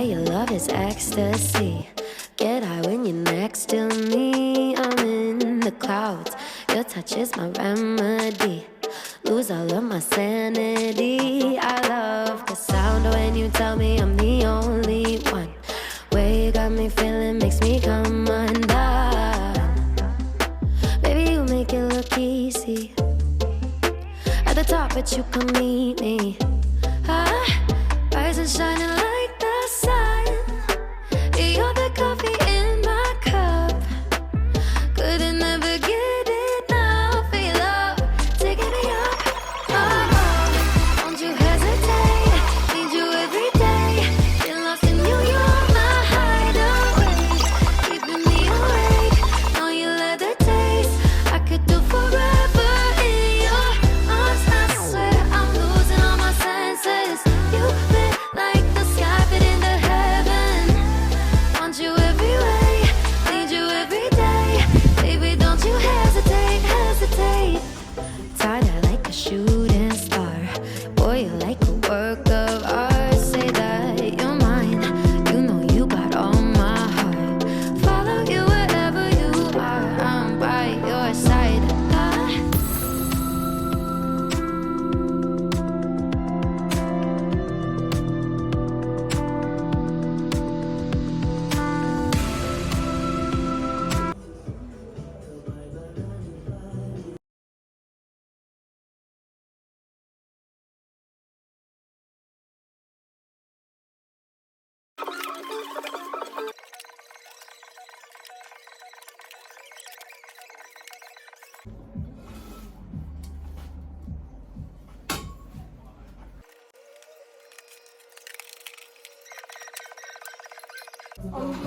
Your love is ecstasy. Get high when you're next to me. I'm in the clouds. Your touch is my remedy. Lose all of my sanity. I love the sound when you tell me I'm the only one. Way you got me feeling makes me come undone. Baby, you make it look easy. At the top, but you come meet me. 哦。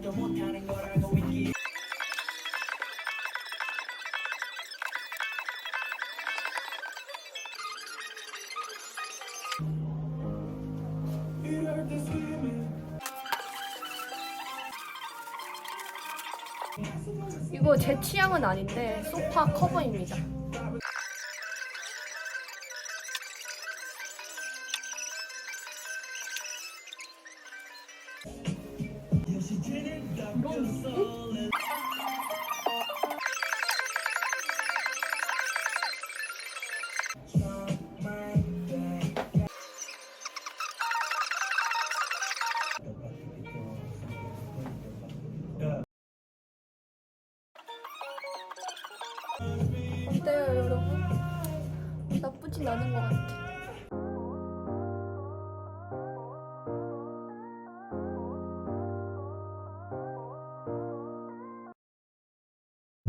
아무것도 못하는 걸 알고 있기 이거 제 취향은 아닌데 소파 커버입니다. Oh,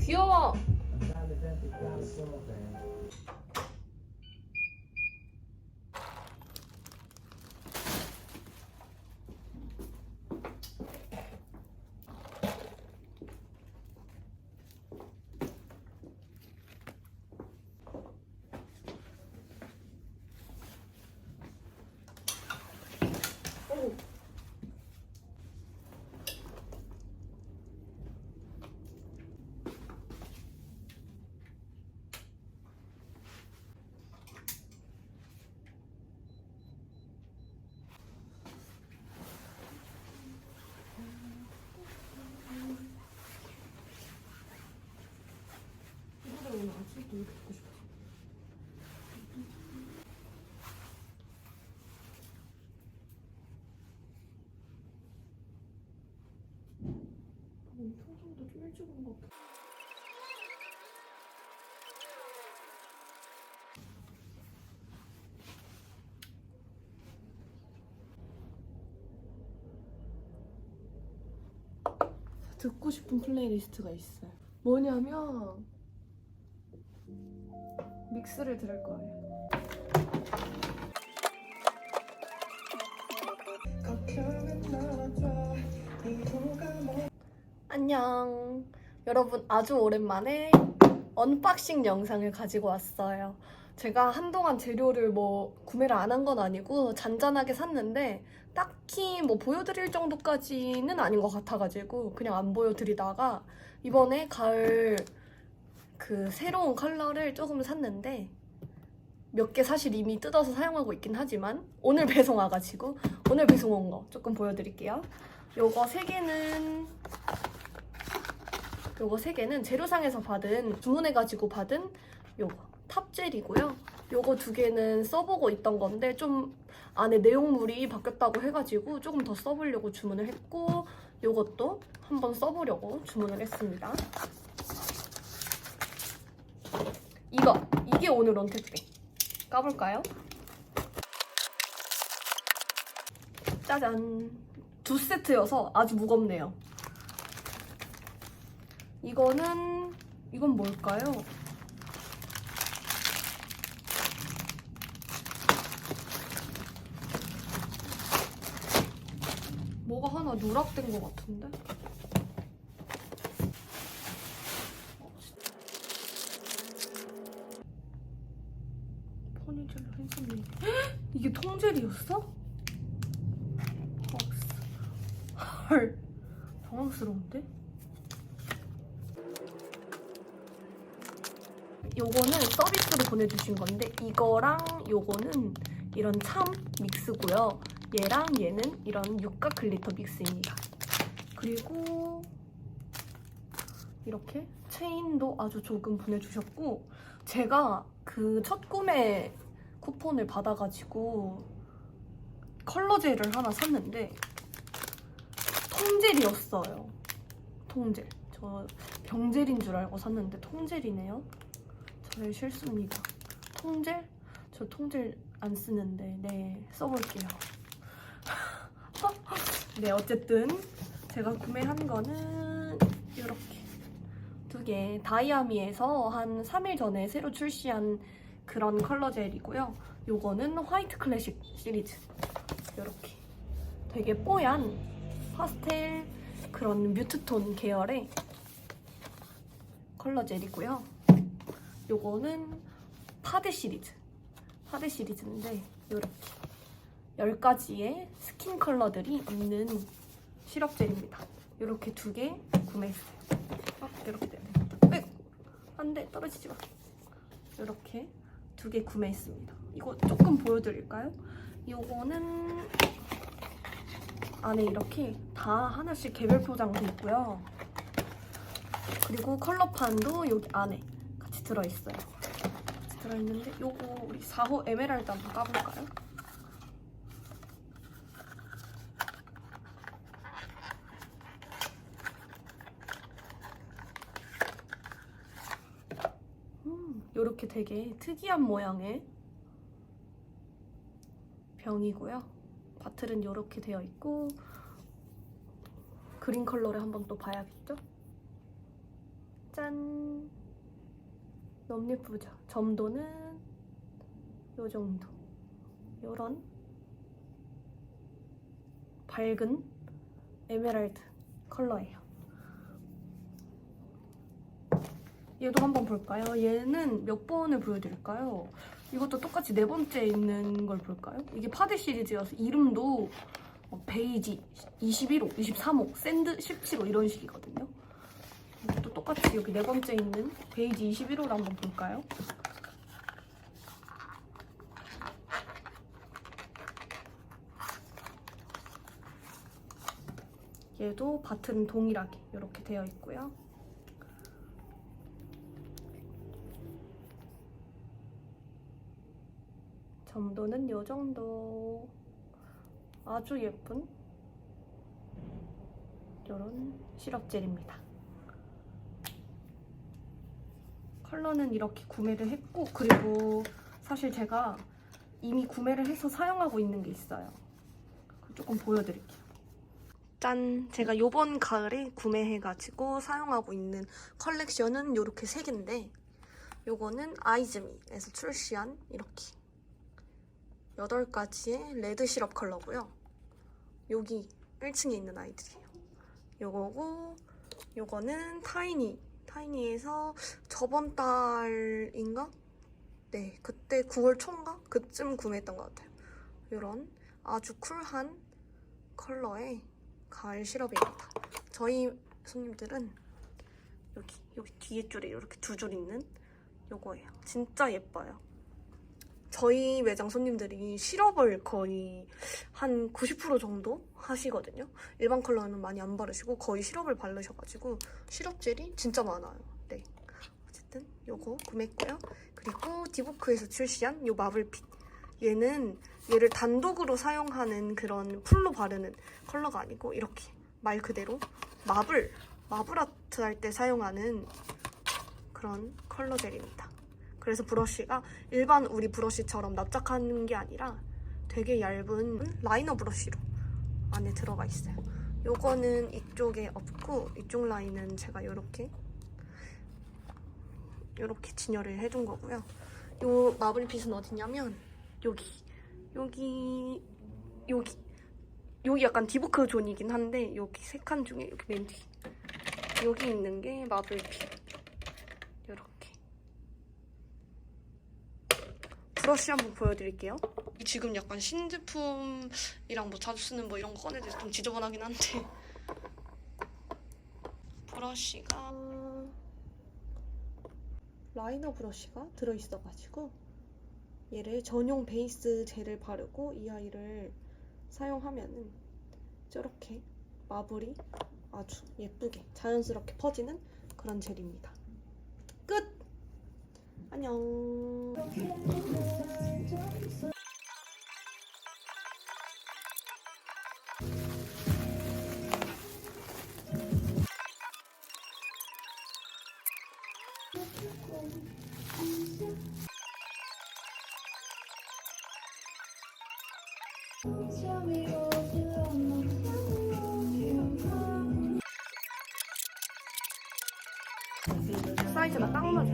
귀여워. 평소보다 좀 일찍 온것 같아. 듣고 싶은 플레이리스트가 있어요. 뭐냐면 믹스를 들을 거예요. 안녕. 여러분 아주 오랜만에 언박싱 영상을 가지고 왔어요. 제가 한동안 재료를 뭐 구매를 안 한 건 아니고 잔잔하게 샀는데 딱히 뭐 보여드릴 정도까지는 아닌 것 같아가지고 그냥 안 보여드리다가 이번에 가을 그 새로운 컬러를 조금 샀는데 몇 개 사실 이미 뜯어서 사용하고 있긴 하지만 오늘 배송 와가지고 오늘 배송 온 거 조금 보여드릴게요. 요거 세 개는 요거 세 개는 재료상에서 받은 주문해가지고 받은 요거 탑젤이고요. 요거 두 개는 써보고 있던 건데 좀 안에 내용물이 바뀌었다고 해가지고 조금 더 써보려고 주문을 했고 요것도 한번 써보려고 주문을 했습니다. 이거 이게 오늘 온 택배 까볼까요? 짜잔 두 세트여서 아주 무겁네요. 이거는 이건 뭘까요? 뭐가 하나 누락된 것 같은데? 포니젤 핸섬이 이게 통젤이었어? 헐 당황스러운데? 요거는 서비스로 보내주신 건데 이거랑 요거는 이런 참 믹스고요. 얘랑 얘는 이런 육각 글리터 믹스입니다. 그리고 이렇게 체인도 아주 조금 보내주셨고 제가 그 첫 구매 쿠폰을 받아가지고 컬러 젤을 하나 샀는데 통젤이었어요. 통젤. 저 병젤인 줄 알고 샀는데 통젤이네요. 저의 실수입니다. 통젤? 저 통젤 안 쓰는데 네 써볼게요. 네 어쨌든 제가 구매한 거는 이렇게 두 개 다이아미에서 한 3일 전에 새로 출시한 그런 컬러 젤이고요. 요거는 화이트 클래식 시리즈 이렇게 되게 뽀얀 파스텔 그런 뮤트톤 계열의 컬러 젤이고요. 요거는 파데 시리즈. 파데 시리즈인데 이렇게 10가지의 스킨 컬러들이 있는 시럽 젤입니다. 이렇게 두 개 구매했어요. 어, 이렇게 되네. 안돼 떨어지지 마. 이렇게 두 개 구매했습니다. 이거 조금 보여드릴까요? 요거는 안에 이렇게 다 하나씩 개별 포장돼 있고요. 그리고 컬러판도 여기 안에 같이 들어있어요. 같이 들어있는데 요거 우리 4호 에메랄드 한번 까볼까요? 음, 요렇게 되게 특이한 모양의 병이고요. 바틀은 이렇게 되어 있고 그린 컬러를 한번 또 봐야겠죠? 짠! 너무 예쁘죠? 점도는 요 정도. 요런 밝은 에메랄드 컬러예요. 얘도 한번 볼까요? 얘는 몇 번을 보여드릴까요? 이것도 똑같이 네 번째 있는 걸 볼까요? 이게 파데 시리즈여서 이름도 뭐 베이지 21호, 23호, 샌드 17호 이런 식이거든요. 이것도 똑같이 여기 네 번째 있는 베이지 21호를 한번 볼까요? 얘도 바튼 동일하게 이렇게 되어 있고요. 점도는 요 정도. 아주 예쁜 이런 시럽젤입니다. 컬러는 이렇게 구매를 했고 그리고 사실 제가 이미 구매를 해서 사용하고 있는 게 있어요. 조금 보여드릴게요. 짠! 제가 요번 가을에 구매해가지고 사용하고 있는 컬렉션은 이렇게 세 개인데 요거는 아이즈미에서 출시한 이렇게 8가지의 레드 시럽 컬러고요. 여기 1층에 있는 아이들이에요. 요거고 요거는 타이니. 타이니에서 저번 달인가? 네, 그때 9월 초인가? 그쯤 구매했던 것 같아요. 요런 아주 쿨한 컬러의 가을 시럽입니다. 저희 손님들은 여기 여기 뒤에 줄에 이렇게 두 줄 있는 요거예요. 진짜 예뻐요. 저희 매장 손님들이 시럽을 거의 한 90% 정도 하시거든요. 일반 컬러는 많이 안 바르시고 거의 시럽을 바르셔가지고 시럽젤이 진짜 많아요. 네. 어쨌든 요거 구매했고요. 그리고 디보크에서 출시한 요 마블핏. 얘는 얘를 단독으로 사용하는 그런 풀로 바르는 컬러가 아니고 이렇게 말 그대로 마블, 마블 아트 할 때 사용하는 그런 컬러 젤입니다. 그래서 브러쉬가 일반 우리 브러쉬처럼 납작한 게 아니라 되게 얇은 라이너 브러쉬로 안에 들어가 있어요. 요거는 이쪽에 없고 이쪽 라인은 제가 이렇게 이렇게 진열을 해둔 거고요. 요 마블핏은 어디냐면 여기 여기 여기 여기 약간 디보크 존이긴 한데 여기 세 칸 중에 여기 맨 뒤. 여기 있는 게 마블핏 이렇게 브러쉬 한번 보여드릴게요. 지금 약간 신제품이랑 뭐 자주 쓰는 뭐 이런 거 꺼내도 좀 지저분하긴 한데 브러쉬가 라이너 브러쉬가 들어있어가지고 얘를 전용 베이스 젤을 바르고 이 아이를 사용하면은 저렇게 마블이 아주 예쁘게 자연스럽게 퍼지는 그런 젤입니다. 끝! 안녕. 사이즈가 딱 맞아.